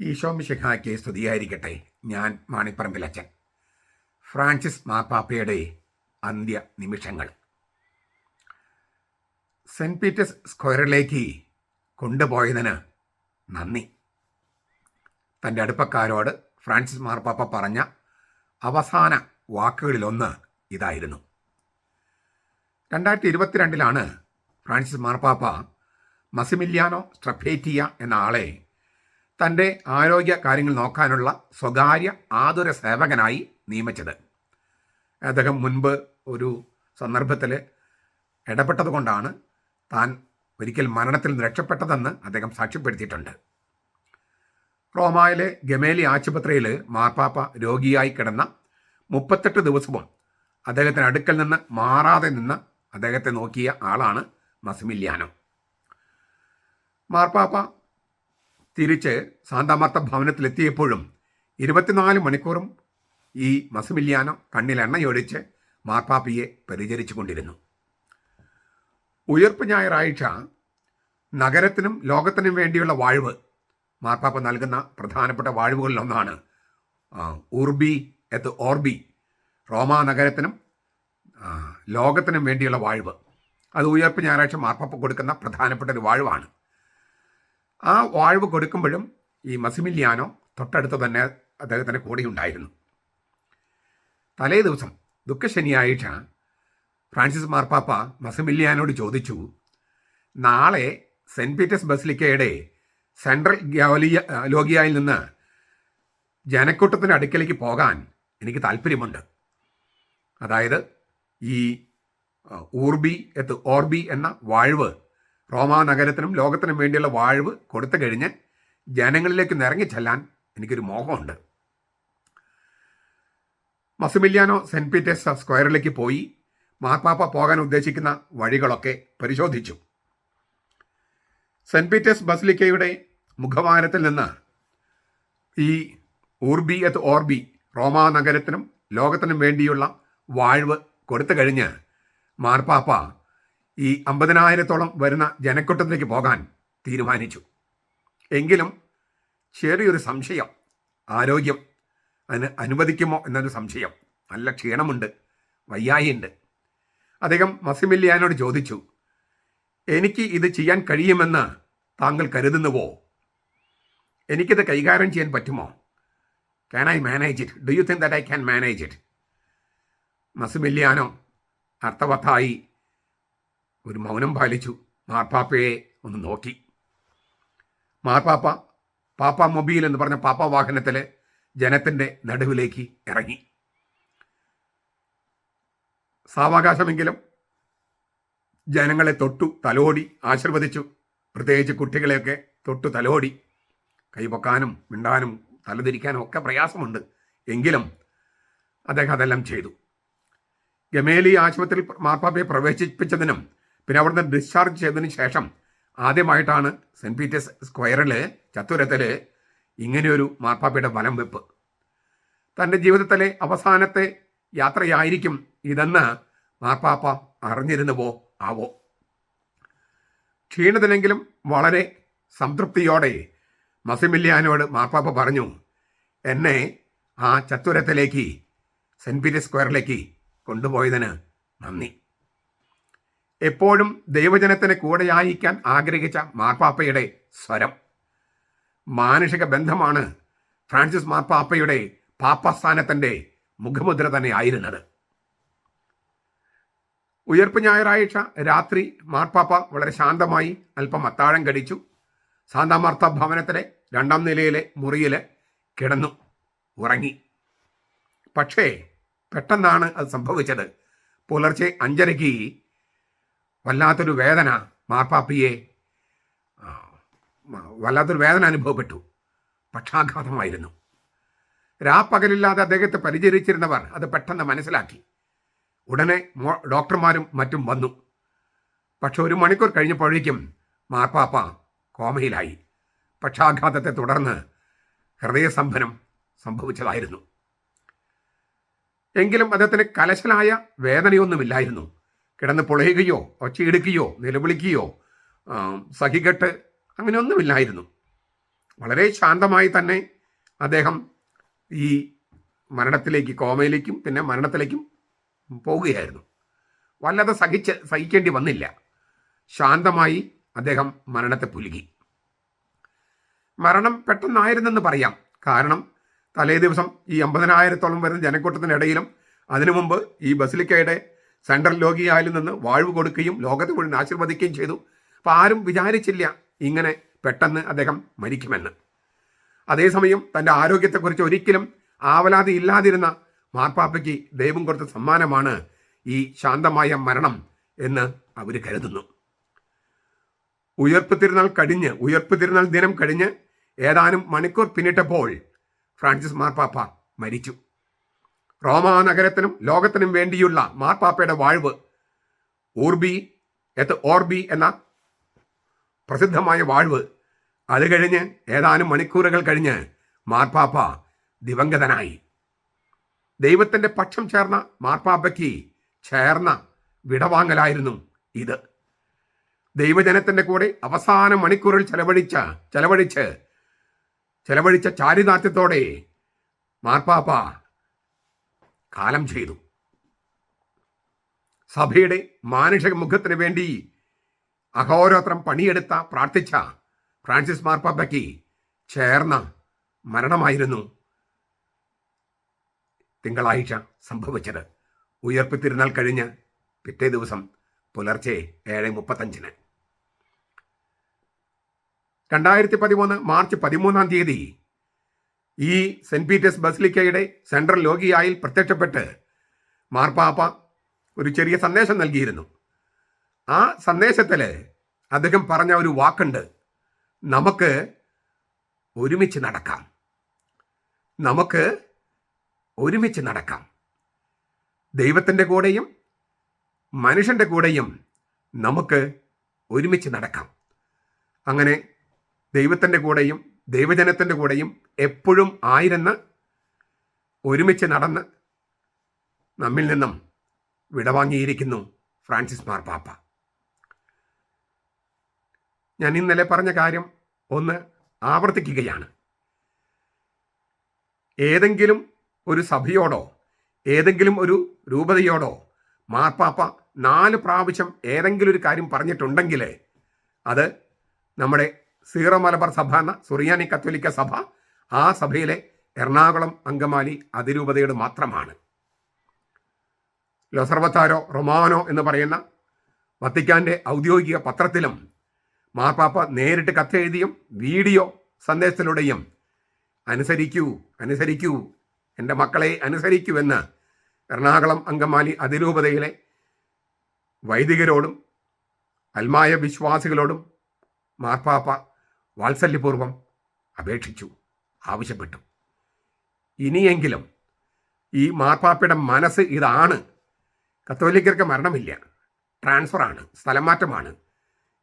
ഈശോമിശിഹായ്ക്ക് സ്തുതിയായിരിക്കട്ടെ. ഞാൻ മാണിപ്പറമ്പിലച്ചൻ ഫ്രാൻസിസ് മാപ്പാപ്പയുടെ അന്ത്യ നിമിഷങ്ങൾ സെന്റ് പീറ്റേഴ്സ് സ്ക്വയറിലേക്ക് കൊണ്ടുപോയതിന് നന്ദി. തന്റെ അടുപ്പക്കാരോട് ഫ്രാൻസിസ് മാർപ്പാപ്പ പറഞ്ഞ അവസാന വാക്കുകളിലൊന്ന് ഇതായിരുന്നു. രണ്ടായിരത്തി ഇരുപത്തിരണ്ടിലാണ് ഫ്രാൻസിസ് മാർപ്പാപ്പ മസിമില്യാനോ സ്ട്രഫേറ്റിയ എന്ന ആളെ തന്റെ ആരോഗ്യ കാര്യങ്ങൾ നോക്കാനുള്ള സ്വകാര്യ ആതുര സേവകനായി നിയമിച്ചത്. അദ്ദേഹം മുൻപ് ഒരു സന്ദർഭത്തിൽ ഇടപെട്ടതുകൊണ്ടാണ് താൻ ഒരിക്കൽ മരണത്തിൽ നിന്ന് രക്ഷപ്പെട്ടതെന്ന് അദ്ദേഹം സാക്ഷ്യപ്പെടുത്തിയിട്ടുണ്ട്. റോമായിലെ ഗമേലി ആശുപത്രിയിൽ മാർപ്പാപ്പ രോഗിയായി കിടന്ന മുപ്പത്തെട്ട് ദിവസവും അദ്ദേഹത്തിന് അടുക്കൽ നിന്ന് മാറാതെ നിന്ന് അദ്ദേഹത്തെ നോക്കിയ ആളാണ് മസിമില്യാനോ. മാർപ്പാപ്പ തിരിച്ച് സാന്താമാർത്ത ഭവനത്തിലെത്തിയപ്പോഴും ഇരുപത്തിനാല് മണിക്കൂറും ഈ മസുമില്യാനോ കണ്ണിൽ എണ്ണയൊഴിച്ച് മാർപ്പാപ്പിയെ പരിചരിച്ചു കൊണ്ടിരുന്നു ഉയർപ്പ് ഞായറാഴ്ച നഗരത്തിനും ലോകത്തിനും വേണ്ടിയുള്ള വാഴ്വ് മാർപ്പാപ്പ നൽകുന്ന പ്രധാനപ്പെട്ട വാഴ്വുകളിലൊന്നാണ് ഉർബി എത്ത് ഓർബി റോമാ നഗരത്തിനും ലോകത്തിനും വേണ്ടിയുള്ള വാഴ്വ്. അത് ഉയർപ്പ് ഞായറാഴ്ച മാർപ്പാപ്പ കൊടുക്കുന്ന പ്രധാനപ്പെട്ട ഒരു വാഴ്വാണ്. ആ വാഴ്വ് കൊടുക്കുമ്പോഴും ഈ മസിമില്യാനോ തൊട്ടടുത്ത് തന്നെ അദ്ദേഹത്തിന്റെ കൂടെ ഉണ്ടായിരുന്നു തലേ ദിവസം ദുഃഖശനിയാഴ്ച ഫ്രാൻസിസ് മാർപ്പാപ്പ മസിമില്യാനോട് ചോദിച്ചു നാളെ സെന്റ് പീറ്റേഴ്സ് ബസിലിക്കയുടെ സെൻട്രൽ ഗ്യാലിയ ലോകിയായിൽ നിന്ന് ജനക്കൂട്ടത്തിന്റെ അടുക്കലേക്ക് പോകാൻ എനിക്ക് താല്പര്യമുണ്ട് അതായത് ഈ ഊർബി എത്ത് ഓർബി എന്ന വാഴ്വ് റോമാ നഗരത്തിനും ലോകത്തിനും വേണ്ടിയുള്ള വാഴ്വ് കൊടുത്തു കഴിഞ്ഞ് ജനങ്ങളിലേക്ക് നിറങ്ങി ചെല്ലാൻ എനിക്കൊരു മോഹമുണ്ട്. മസുമില്യാനോ സെന്റ് പീറ്റേഴ്സ് സ്ക്വയറിലേക്ക് പോയി മാർപ്പാപ്പ പോകാൻ ഉദ്ദേശിക്കുന്ന വഴികളൊക്കെ പരിശോധിച്ചു. സെന്റ് പീറ്റേഴ്സ് ബസിലിക്കയുടെ മുഖവാരത്തിൽ നിന്ന് ഈ ഊർബി അത് ഓർബി റോമാ നഗരത്തിനും ലോകത്തിനും വേണ്ടിയുള്ള വാഴ്വ് കൊടുത്തു കഴിഞ്ഞ് മാർപ്പാപ്പ ഈ അമ്പതിനായിരത്തോളം വരുന്ന ജനക്കൂട്ടത്തിലേക്ക് പോകാൻ തീരുമാനിച്ചു. എങ്കിലും ചെറിയൊരു സംശയം ആരോഗ്യം അതിന് അനുവദിക്കുമോ എന്നൊരു സംശയം നല്ല ക്ഷീണമുണ്ട് വയ്യായിയുണ്ട് അദ്ദേഹം മസിമില്യാനോട് ചോദിച്ചു എനിക്ക് ഇത് ചെയ്യാൻ കഴിയുമെന്ന് താങ്കൾ കരുതുന്നുവോ? എനിക്കിത് കൈകാര്യം ചെയ്യാൻ പറ്റുമോ? Can I manage it do you think that I can manage it Massimiliano അർത്ഥവത്തായി ഒരു മൗനം പാലിച്ചു. മാർപ്പാപ്പയെ ഒന്ന് നോക്കി. മാർപ്പാപ്പ പാപ്പ മൊബൈൽ എന്ന് പറഞ്ഞ പാപ്പ വാഹനത്തിൽ ജനത്തിന്റെ നടുവിലേക്ക് ഇറങ്ങി. സാവകാശമെങ്കിലും ജനങ്ങളെ തൊട്ടു തലോടി ആശീർവദിച്ചു. പ്രത്യേകിച്ച് കുട്ടികളെയൊക്കെ തൊട്ടു തലോടി. കൈപൊക്കാനും മിണ്ടാനും തലതിരിക്കാനും ഒക്കെ പ്രയാസമുണ്ട്. എങ്കിലും അദ്ദേഹം അതെല്ലാം ചെയ്തു. ഗമേലി ആശുപത്രിയിൽ മാർപ്പാപ്പയെ പ്രവേശിപ്പിച്ചതിനും പിന്നെ അവിടുന്ന് ഡിസ്ചാർജ് ചെയ്തതിന് ശേഷം ആദ്യമായിട്ടാണ് സെന്റ് പീറ്റേഴ്സ് സ്ക്വയറിൽ ചത്തുരത്തിൽ ഇങ്ങനെയൊരു മാർപ്പാപ്പയുടെ വലം വെപ്പ്. തന്റെ ജീവിതത്തിലെ അവസാനത്തെ യാത്രയായിരിക്കും ഇതെന്ന് മാർപ്പാപ്പ അറിഞ്ഞിരുന്നുവോ? ആവോ. ക്ഷീണിതനെങ്കിലും വളരെ സംതൃപ്തിയോടെ മസിമില്യാനോട് മാർപ്പാപ്പ പറഞ്ഞു എന്നെ ആ ചത്തുരത്തിലേക്ക് സെന്റ് പീറ്റേഴ്സ് സ്ക്വയറിലേക്ക് കൊണ്ടുപോയതിന് നന്ദി. എപ്പോഴും ദൈവജനത്തിന് കൂടെയായിരിക്കാൻ ആഗ്രഹിച്ച മാർപ്പാപ്പയുടെ സ്വരം. മാനുഷിക ബന്ധമാണ് ഫ്രാൻസിസ് മാർപ്പാപ്പയുടെ പാപ്പസ്ഥാനത്തിന്റെ മുഖമുദ്ര തന്നെ ആയിരുന്നത്. ഉയർപ്പ് ഞായറാഴ്ച രാത്രി മാർപ്പാപ്പ വളരെ ശാന്തമായി അല്പം അത്താഴം കടിച്ചു സാന്താമാർത്ത ഭവനത്തിലെ രണ്ടാം നിലയിലെ മുറിയിൽ കിടന്നു ഉറങ്ങി. പക്ഷേ പെട്ടെന്നാണ് അത് സംഭവിച്ചത്. പുലർച്ചെ അഞ്ചരയ്ക്ക് വല്ലാത്തൊരു വേദന മാർപ്പാപ്പിയെ. വല്ലാത്തൊരു വേദന അനുഭവപ്പെട്ടു. പക്ഷാഘാതമായിരുന്നു. രാപ്പകലില്ലാതെ അദ്ദേഹത്തെ പരിചരിച്ചിരുന്നവർ അത് പെട്ടെന്ന് മനസ്സിലാക്കി. ഉടനെ ഡോക്ടർമാരും മറ്റും വന്നു. പക്ഷെ ഒരു മണിക്കൂർ കഴിഞ്ഞപ്പോഴേക്കും മാർപ്പാപ്പ കോമയിലായി. പക്ഷാഘാതത്തെ തുടർന്ന് ഹൃദയസ്തംഭനം സംഭവിച്ചതായിരുന്നു. എങ്കിലും അദ്ദേഹത്തിന് കലശലായ വേദനയൊന്നുമില്ലായിരുന്നു. കിടന്ന് പൊളയുകയോ ഒച്ചയെടുക്കുകയോ നിലവിളിക്കുകയോ സഹികെട്ട് അങ്ങനെയൊന്നുമില്ലായിരുന്നു. വളരെ ശാന്തമായി തന്നെ അദ്ദേഹം ഈ മരണത്തിലേക്ക് കോമയിലേക്കും പിന്നെ മരണത്തിലേക്കും പോവുകയായിരുന്നു വല്ലാതെ സഹിച്ച് സഹിക്കേണ്ടി വന്നില്ല. ശാന്തമായി അദ്ദേഹം മരണത്തെ പുലുകി. മരണം പെട്ടെന്നായിരുന്നെന്ന് പറയാം. കാരണം തലേ ദിവസം ഈ അമ്പതിനായിരത്തോളം വരുന്ന ജനക്കൂട്ടത്തിനിടയിലും അതിനു മുമ്പ് ഈ ബസിലിക്കയുടെ സെൻട്രൽ ലോകിയായിൽ നിന്ന് വാഴ്വ് കൊടുക്കുകയും ലോകത്തെ മുഴുവൻ ആശീർവദിക്കുകയും ചെയ്തു. അപ്പം ആരും വിചാരിച്ചില്ല ഇങ്ങനെ പെട്ടെന്ന് അദ്ദേഹം മരിക്കുമെന്ന്. അതേസമയം തന്റെ ആരോഗ്യത്തെക്കുറിച്ച് ഒരിക്കലും ആവലാതി ഇല്ലാതിരുന്ന മാർപ്പാപ്പയ്ക്ക് ദൈവം കൊടുത്ത സമ്മാനമാണ് ഈ ശാന്തമായ മരണം എന്ന് അവർ കരുതുന്നു. ഉയർപ്പ് തിരുനാൾ കഴിഞ്ഞ് ഉയർപ്പ് തിരുനാൾ ദിനം കഴിഞ്ഞ് ഏതാനും മണിക്കൂർ പിന്നിട്ടപ്പോൾ ഫ്രാൻസിസ് മാർപ്പാപ്പ മരിച്ചു. റോമാ നഗരത്തിനും ലോകത്തിനും വേണ്ടിയുള്ള മാർപ്പാപ്പയുടെ വാഴ്വ്. ഊർബി എത്ത് ഓർബി എന്ന പ്രസിദ്ധമായ വാഴ്വ്. അത് കഴിഞ്ഞ് ഏതാനും മണിക്കൂറുകൾ കഴിഞ്ഞ് മാർപ്പാപ്പ ദിവംഗതനായി. ദൈവത്തിന്റെ പക്ഷം ചേർന്ന മാർപ്പാപ്പയ്ക്ക് ചേർന്ന വിടവാങ്ങലായിരുന്നു ഇത്. ദൈവജനത്തിന്റെ കൂടെ അവസാന മണിക്കൂറിൽ ചെലവഴിച്ച ചെലവഴിച്ച് ചെലവഴിച്ച ചാരിതാർത്ഥ്യത്തോടെ മാർപ്പാപ്പ കാലം ചെയ്തു. സഭയുടെ മാനുഷിക മുഖത്തിന് വേണ്ടി അഹോരാത്രം പണിയെടുത്ത പ്രാർത്ഥിച്ച ഫ്രാൻസിസ് മാർപ്പാപ്പയ്ക്ക് ചേർന്ന മരണമായിരുന്നു തിങ്കളാഴ്ച സംഭവിച്ചത്. ഉയർപ്പ് തിരുനാൾ കഴിഞ്ഞ് പിറ്റേ ദിവസം പുലർച്ചെ ഏഴ് മുപ്പത്തഞ്ചിന്. രണ്ടായിരത്തി പതിമൂന്ന് മാർച്ച് പതിമൂന്നാം തീയതി ഈ സെന്റ് പീറ്റേഴ്സ് ബസിലിക്കയുടെ സെൻട്രൽ ലോകിയായിൽ പ്രത്യക്ഷപ്പെട്ട് മാർപ്പാപ്പ ഒരു ചെറിയ സന്ദേശം നൽകിയിരുന്നു. ആ സന്ദേശത്തിൽ അദ്ദേഹം പറഞ്ഞ ഒരു വാക്കുണ്ട്. നമുക്ക് ഒരുമിച്ച് നടക്കാം. നമുക്ക് ഒരുമിച്ച് നടക്കാം. ദൈവത്തിന്റെ കൂടെയും മനുഷ്യന്റെ കൂടെയും നമുക്ക് ഒരുമിച്ച് നടക്കാം. അങ്ങനെ ദൈവത്തിന്റെ കൂടെയും ദൈവജനത്തിന്റെ കൂടെയും എപ്പോഴും ആയിരുന്ന് ഒരുമിച്ച് നടന്ന് നമ്മിൽ നിന്നും വിടവാങ്ങിയിരിക്കുന്നു ഫ്രാൻസിസ് മാർപ്പാപ്പ ഞാൻ ഇന്നലെ പറഞ്ഞ കാര്യം ഒന്ന് ആവർത്തിക്കുകയാണ്. ഏതെങ്കിലും ഒരു സഭയോടോ ഏതെങ്കിലും ഒരു രൂപതയോടോ മാർപ്പാപ്പ നാല് പ്രാവശ്യം ഏതെങ്കിലും ഒരു കാര്യം പറഞ്ഞിട്ടുണ്ടെങ്കിൽ അത് നമ്മുടെ സീറോ മലബാർ സഭ എന്ന സുറിയാനി കത്തോലിക്ക സഭ ആ സഭയിലെ എറണാകുളം അങ്കമാലി അതിരൂപതയുടെ മാത്രമാണ്. ലൊസർവത്താരോ റൊമാനോ എന്ന് പറയുന്ന വത്തിക്കാന്റെ ഔദ്യോഗിക പത്രത്തിലും മാർപ്പാപ്പ നേരിട്ട് കത്തെഴുതിയും വീഡിയോ സന്ദേശത്തിലൂടെയും അനുസരിക്കൂ അനുസരിക്കൂ എന്റെ മക്കളെ അനുസരിക്കൂ എന്ന് എറണാകുളം അങ്കമാലി അതിരൂപതയിലെ വൈദികരോടും അൽമായ വിശ്വാസികളോടും മാർപ്പാപ്പ വാത്സല്യപൂർവം അപേക്ഷിച്ചു ആവശ്യപ്പെട്ടു. ഇനിയെങ്കിലും ഈ മാർപ്പാപ്പയുടെ മനസ്സ് ഇതാണ്. കത്തോലിക്കർക്ക് മരണമില്ല. ട്രാൻസ്ഫറാണ് സ്ഥലം മാറ്റമാണ്.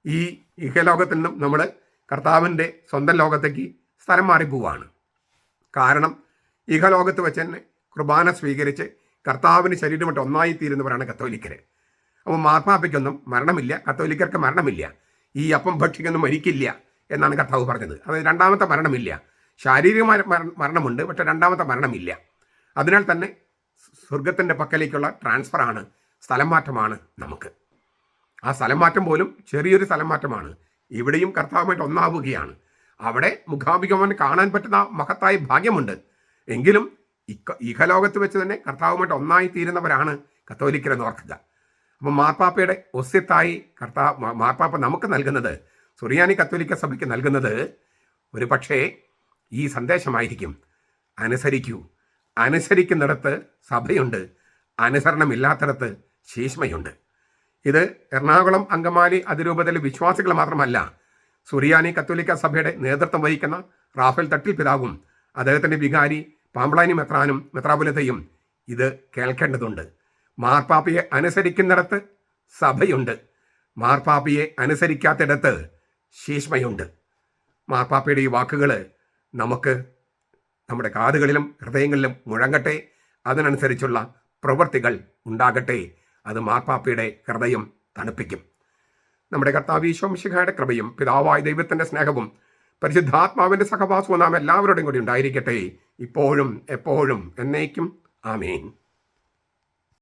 ഈ ഇഹലോകത്തിൽ നിന്നും നമ്മൾ കർത്താവിന്റെ സ്വന്തം ലോകത്തേക്ക് സ്ഥലം മാറിപ്പോവാണ് കാരണം ഇഹലോകത്ത് വെച്ച് തന്നെ കുർബാന സ്വീകരിച്ച് കർത്താവിന് ശരീരമായിട്ട് ഒന്നായി തീരുന്നവരാണ് കത്തോലിക്കർ അപ്പോൾ മാർപ്പാപ്പയ്ക്കൊന്നും മരണമില്ല കത്തോലിക്കർക്ക് മരണമില്ല. ഈ അപ്പം ഭക്ഷിക്കൊന്നും മരിക്കില്ല. എന്നാണ് കർത്താവ് പറഞ്ഞത്. അതായത് രണ്ടാമത്തെ മരണമില്ല. ശാരീരിക മരണമുണ്ട്. പക്ഷെ രണ്ടാമത്തെ മരണമില്ല. അതിനാൽ തന്നെ സ്വർഗത്തിന്റെ പക്കലേക്കുള്ള ട്രാൻസ്ഫറാണ് സ്ഥലം മാറ്റമാണ് നമുക്ക്. ആ സ്ഥലം മാറ്റം പോലും ചെറിയൊരു സ്ഥലം മാറ്റമാണ്. ഇവിടെയും കർത്താവുമായിട്ട് ഒന്നാവുകയാണ്. അവിടെ മുഖാമുഖമൻ കാണാൻ പറ്റുന്ന മഹത്തായ ഭാഗ്യമുണ്ട്. എങ്കിലും ഇഹലോകത്ത് വെച്ച് തന്നെ കർത്താവുമായിട്ട് ഒന്നായി തീരുന്നവരാണ് കത്തോലിക്കരെന്ന് ഓർക്കുക. അപ്പം മാർപ്പാപ്പയുടെ ഒസ്യത്തായി കർത്താവ് മാർപ്പാപ്പ നമുക്ക് നൽകുന്നത് സുറിയാനി കത്തോലിക്ക സഭയ്ക്ക് നൽകുന്നത് ഒരു പക്ഷേ ഈ സന്ദേശമായിരിക്കും. അനുസരിക്കൂ. അനുസരിക്കുന്നിടത്ത് സഭയുണ്ട്. അനുസരണമില്ലാത്തിടത്ത് ശീഷ്മയുണ്ട് ഇത് എറണാകുളം അങ്കമാലി അതിരൂപതയിലെ വിശ്വാസികൾ മാത്രമല്ല സുറിയാനി കത്തോലിക്ക സഭയുടെ നേതൃത്വം വഹിക്കുന്ന റാഫേൽ തട്ടിൽ പിതാവും അദ്ദേഹത്തിന്റെ വികാരി പാമ്പളാനി മെത്രാനും മെത്രാപുലതയും ഇത് കേൾക്കേണ്ടതുണ്ട്. മാർപ്പാപ്പയെ അനുസരിക്കുന്നിടത്ത് സഭയുണ്ട്. മാർപ്പാപ്പയെ അനുസരിക്കാത്തിടത്ത് ശീഷ്മയുണ്ട്. മാർപ്പാപ്പയുടെ ഈ വാക്കുകൾ നമുക്ക് നമ്മുടെ കാതുകളിലും ഹൃദയങ്ങളിലും മുഴങ്ങട്ടെ. അതിനനുസരിച്ചുള്ള പ്രവൃത്തികൾ ഉണ്ടാകട്ടെ. അത് മാർപ്പാപ്പയുടെ ഹൃദയം തണുപ്പിക്കും. നമ്മുടെ കർത്താവ് ഈശോംശിഖയുടെ കൃപയും പിതാവായ ദൈവത്തിന്റെ സ്നേഹവും പരിശുദ്ധാത്മാവിന്റെ സഹവാസവും നാം എല്ലാവരുടെയും കൂടി ഉണ്ടായിരിക്കട്ടെ. ഇപ്പോഴും എപ്പോഴും എന്നേക്കും. ആമേൻ.